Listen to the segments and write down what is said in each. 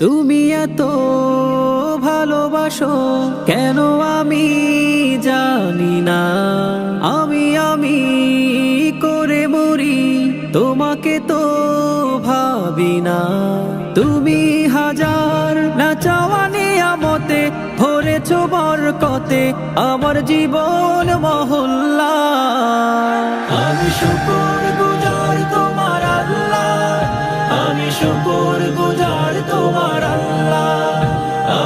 তুমি এত ভালোবাসো, কেন আমি জানি না? আমি আমি করে মরি, তোমাকে তো ভাবি না। তুমি হাজার না চাওয়ানি আমতে ভরেছ বরকতে আমার জীবন মহল্লা। আমি শুকর গুজার তোমার আল্লাহ, আমি শুকর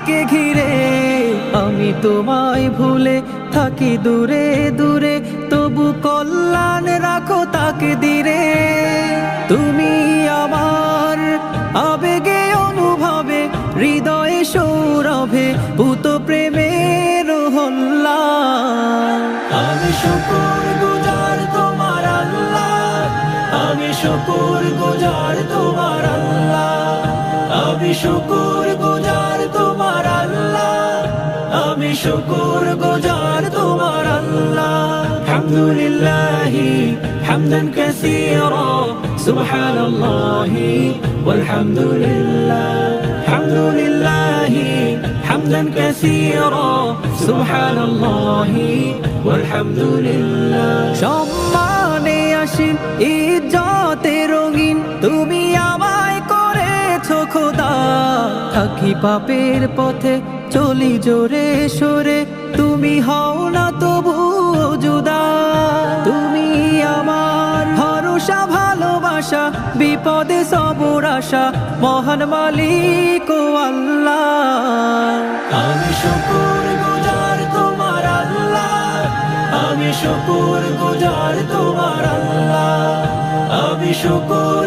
আমাকে ঘিরে, আমি তোমায় ভুলে থাকি দূরে দূরে, তবু কল্যাণ রাখো তাকে দিরে তুমি আমার আবেগে, অনুভবে, হৃদয়ে সৌরভে পুত প্রেমের হল্লা। আমি শুকর গুজার তোমার আল্লাহ আমি শুকুর গুজার তোমার আল্লাহ আমি শুকর আমি শুকুর গুজার তোমার আল্লাহ। আলহামদুলিল্লাহ হামদান কাসীরা, সুবহানাল্লাহ, ওয়ালহামদুলিল্লাহ। আলহামদুলিল্লাহ হামদান কাসীরা, সুবহানাল্লাহ, ওয়ালহামদুলিল্লাহ। সম্মানে আসিন ইজ্জতে রঙিন, তুমি আমায় করেছ খোদা। থাকি পাপের পথে চলি জোরে সোরে, তুমি হও না তবু জুদা তুমি আমার ভরসা, ভালোবাসা, বিপদে সবর আশা, মহান মালিক আল্লাহ। আমি শুকুর গুজার তোমার আল্লাহ। আমি শুকুর গুজার তোমার আল্লাহ। আমি শুকুর